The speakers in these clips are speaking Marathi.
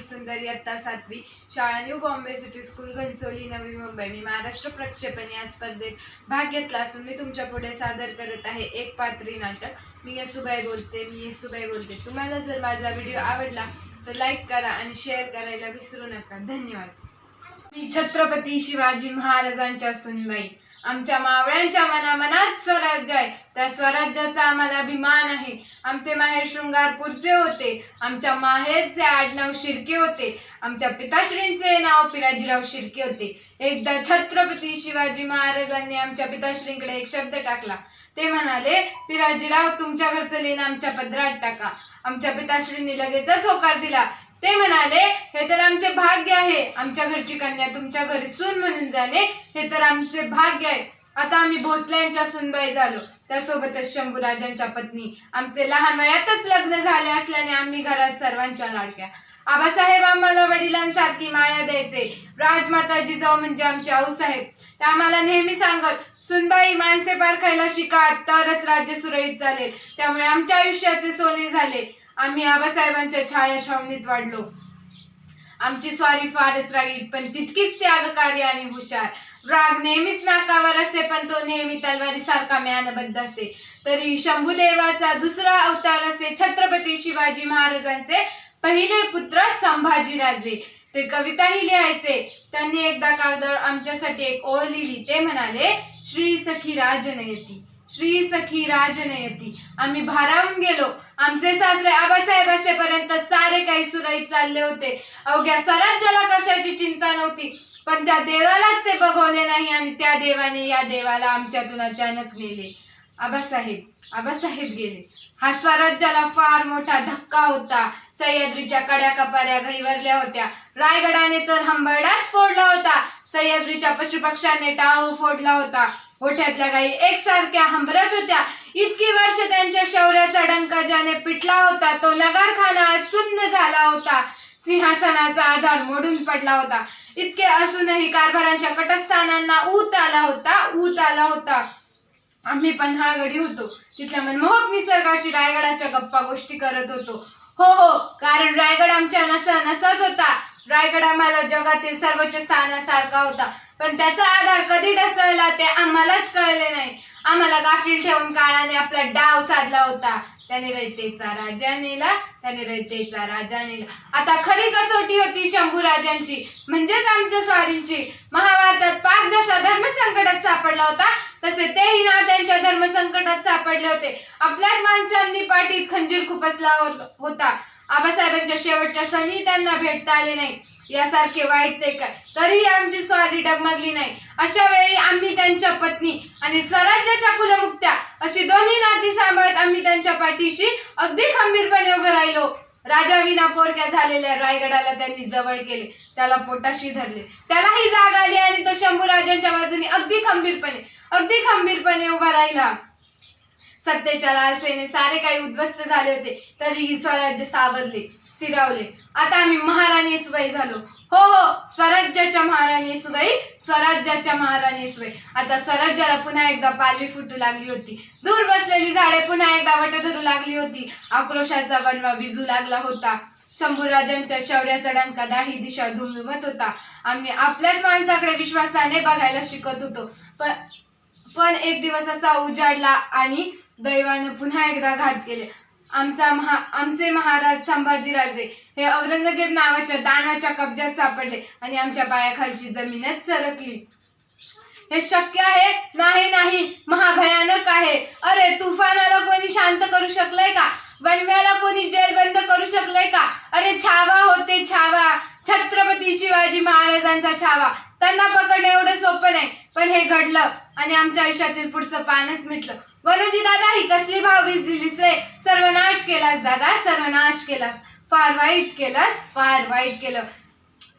सुंदर इयत्ता सातवी. शाळा new Bombay city school Ghansoli Navi Mumbai. मी महाराष्ट्र प्रक्षेपण या स्पर्धेत भाग घेतला असून मी तुमच्यापुढे सादर करत आहे एक पात्री नाटक. मी येसुबाई बोलते मी येसुबाई बोलते. तुम्हाला जर माझा व्हिडिओ आवडला तर लाईक करा आणि शेअर करायला विसरू नका. धन्यवाद. मी छत्रपती शिवाजी महाराजांच्या सुनबाई. आमच्या मावळ्यांच्या मनामनात स्वराज्य आहे. त्या स्वराज्याचा आम्हाला अभिमान आहे. आमचे माहेर शृंगारपूरचे होते. आमच्या माहेरचे आडनाव शिर्के होते. आमच्या पिताश्रींचे नाव पिराजीराव शिर्के होते. एकदा छत्रपती शिवाजी महाराजांनी आमच्या पिताश्रींकडे एक शब्द टाकला. ते म्हणाले पिराजीराव तुमच्या घरचं लेणं आमच्या पदरात टाका. आमच्या पिताश्रींनी लगेचच होकार दिला. ते म्हणाले हे तर आमचे भाग्य आहे. आमच्या घरची कन्या तुमच्या घरी सून म्हणून जाणे. हे तर आमचे भाग्य आहे. आता आम्ही भोसल्यांच्या सुनबाई झालो. त्यासोबतच शंभूराजांच्या पत्नी. आमचे लहान वयातच लग्न झाले असल्याने आम्ही घरात सर्वांच्या लाडक्या. आबासाहेब आम्हाला वडिलांसारखी माया द्यायचे. राजमाता जिजाऊ म्हणजे आमचे आऊसाहेब. ते आम्हाला नेहमी सांगत सुनबाई माणसे पारखायला शिकार तरच राज्य सुरळीत झाले त्यामुळे आमच्या आयुष्याचे सोने झाले. आम्ही आबासाहेबांच्या छाया छावणीत वाढलो. आमची स्वारी फारच रागीट पण तितकीच त्यागकारी आणि हुशार. राग नेहमीच नाकावर असे पण तो नेहमी तलवारीसारखा म्यानबद्ध असे. तरी शंभुदेवाचा दुसरा अवतार असे छत्रपती शिवाजी महाराजांचे पहिले पुत्र संभाजीराजे. ते कविताही लिहायचे. त्यांनी एकदा कागदावर आमच्यासाठी एक ओळ लिहिली. ते म्हणाले श्री सखी राजनयती. श्री सखी राजनयती आम्ही भारावून गेलो. आमचे सासरे आबासाहेब असेपर्यंत सारे काही सुरळीत चालले होते. अवघ्या स्वराज्याला कशाची चिंता नव्हती. पण त्या देवालाच ते बघवले नाही आणि त्या देवाने या देवाला आमच्यातून अचानक नेले. आबासाहेब आबासाहेब गेले. हा स्वराज्याला फार मोठा धक्का होता. सह्याद्रीच्या कड्या कपाऱ्या गहिवरल्या होत्या. रायगडाने तर हंबरडाच फोडला होता. सह्याद्रीच्या पशुपक्ष्याने टाव फोडला होता. ओठ्यातल्या गायी एकसारख्या हंबरत होत्या. इतकी वर्ष त्यांच्या शौर्याचा डंका ज्याने पिटला होता तो नगरखाना सुन्न झाला होता. सिंहासनाचा आधार मोडून पडला होता. इतके असूनही कारभारांच्या कटस्थानांना ऊत आला होता ऊत आला होता. आम्ही पन्हाळगडी होतो. तिथल्या मनमोहक निसर्गाशी रायगडाच्या गप्पा गोष्टी करत होतो. हो हो कारण रायगड आमच्या नसा नसत होता. रायगड आम्हाला जगातील सर्वोच्च स्थानासारखा होता. पण त्याचा आधार कधी ढसळला ते आम्हालाच कळले नाही. आम्हाला गाफील ठेवून काळाने आपला डाव साधला होता. त्याने रयतेचा राजा नेला त्याने रयतेचा राजा नेला. आता खरी कसोटी होती शंभू राजांची म्हणजेच आमच्या स्वारींची. महाभारतात पाक जसा धर्म संकटात सापडला होता तसे तेही ना त्यांच्या धर्म संकटात सापडले होते. आपल्याच माणसांनी पाठीत खंजीर खुपसला होता. आबासाहेबांच्या शेवटच्या सणी त्यांना भेटता आले नाही. यासारखे वाईट ते काय? तरीही आमची स्वारी डगमगली नाही. अशा वेळी आम्ही त्यांच्या पत्नी आणि स्वराज्याच्या कुलमुक्त्या अशी दोन्ही नाती सांभाळत आम्ही त्यांच्या पाठीशी अगदी खंबीरपणे उभे राहिलो. राजा विना पोरक्या झालेल्या रायगडाला त्यांनी जवळ केले. त्याला पोटाशी धरले. त्यालाही जाग आली आणि तो शंभूराजांच्या बाजूने अगदी खंबीरपणे अगदी खंबीरपणे उभा राहिला. सत्तेच्या लालसेने सारे काही उद्ध्वस्त झाले होते. तरीही स्वराज्य सावरले. स्थिरावले. आता आम्ही महाराणी सुबाई झालो. हो हो स्वराज्याच्या महाराणी सुबाई स्वराज्याच्या महाराणी सुबाई आता स्वराज्याला पुन्हा एकदा पालवी फुटू लागली होती. दूर बसलेली झाडे पुन्हा एकदा वट धरू लागली होती. आक्रोशाचा बनवा विजू लागला होता. शंभूराजांच्या शौर्याचा डंका दाही दिशा धुमधुमत होता. आम्ही आपल्याच माणसाकडे विश्वासाने बघायला शिकत होतो. पण पण एक दिवस असा उजाडला आणि दैवानं पुन्हा एकदा घात केले. आमचा महा आमचे महाराज संभाजीराजे हे औरंगजेब नावाच्या दानाच्या कब्जात सापडले आणि आमच्या पायाखालची जमीनच सरकली. हे शक्य आहे? नाही नाही. महाभयानक आहे. अरे तुफानाला कोणी शांत करू शकलंय का? वनव्याला कोणी जेल बंद करू शकलंय का? अरे छावा होते छावा. छत्रपती शिवाजी महाराजांचा छावा. त्यांना पकडणं एवढं सोपं नाही. पण हे घडलं आणि आमच्या आयुष्यातील पुढचं पानच मिटलं. गणोजी दादा ही कसली भावभीज दिलीस रे? सर्वनाश केलास दादा सर्वनाश केलास. फार वाईट केलास फार वाईट केलं.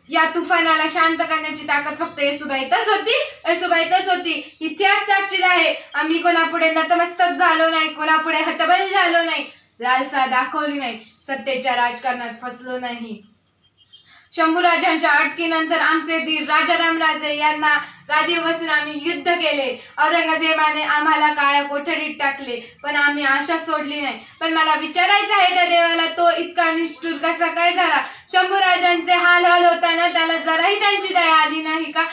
या तुफानाला शांत करण्याची ताकद फक्त येसुबाईतच होती. येसुबाईतच होती. इतिहास साक्षीर आहे. आम्ही कोणापुढे नतमस्तक झालो नाही कोणापुढे हतबल झालो नाही. लालसा दाखवली नाही. सत्तेच्या राजकारणात फसलो नाही. शंभूराजांच्या अटकेनंतर आमचे धीर राजाराम राजे यांना गादी बसून आम्ही युद्ध केले. औरंगजेबाने आम्हाला काळ्या कोठडीत टाकले पण आम्ही आशा सोडली नाही. पण मला विचारायचं आहे त्या देवाला तो इतका निष्ठूर कसा काय झाला? शंभूराजांचे हाल हाल होताना त्याला जराही त्यांची दया आली नाही का?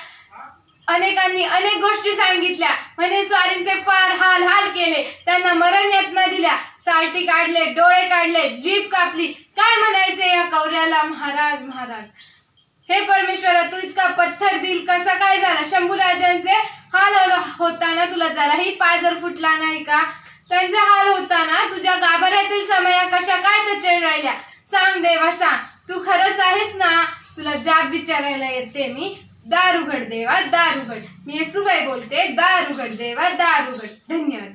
अनेकांनी अनेक गोष्टी सांगितल्या. म्हणजे स्वारींचे फार हाल हाल केले. त्यांना मरण यातना दिल्या. सालटी काढले डोळे काढले जीभ कापली. काय म्हणायचे या कौऱ्याला? महाराज महाराज. हे परमेश्वरा तू इतका पत्थर दिल. कसा काय झाला? शंभूराजांचे हाल हाल होताना तुला जराही पाजर फुटला नाही का? त्यांचा हाल होताना तुझ्या गाभाऱ्यातील समया कशा काय तचेन राहिल्या. सांग देवा सांग. तू खरंच आहेस ना? तुला जाब विचारायला येते मी. दार उघड देवा दार उघड मी येसुबाई बोलते दार उघड देवा दार उघड धन्यवाद.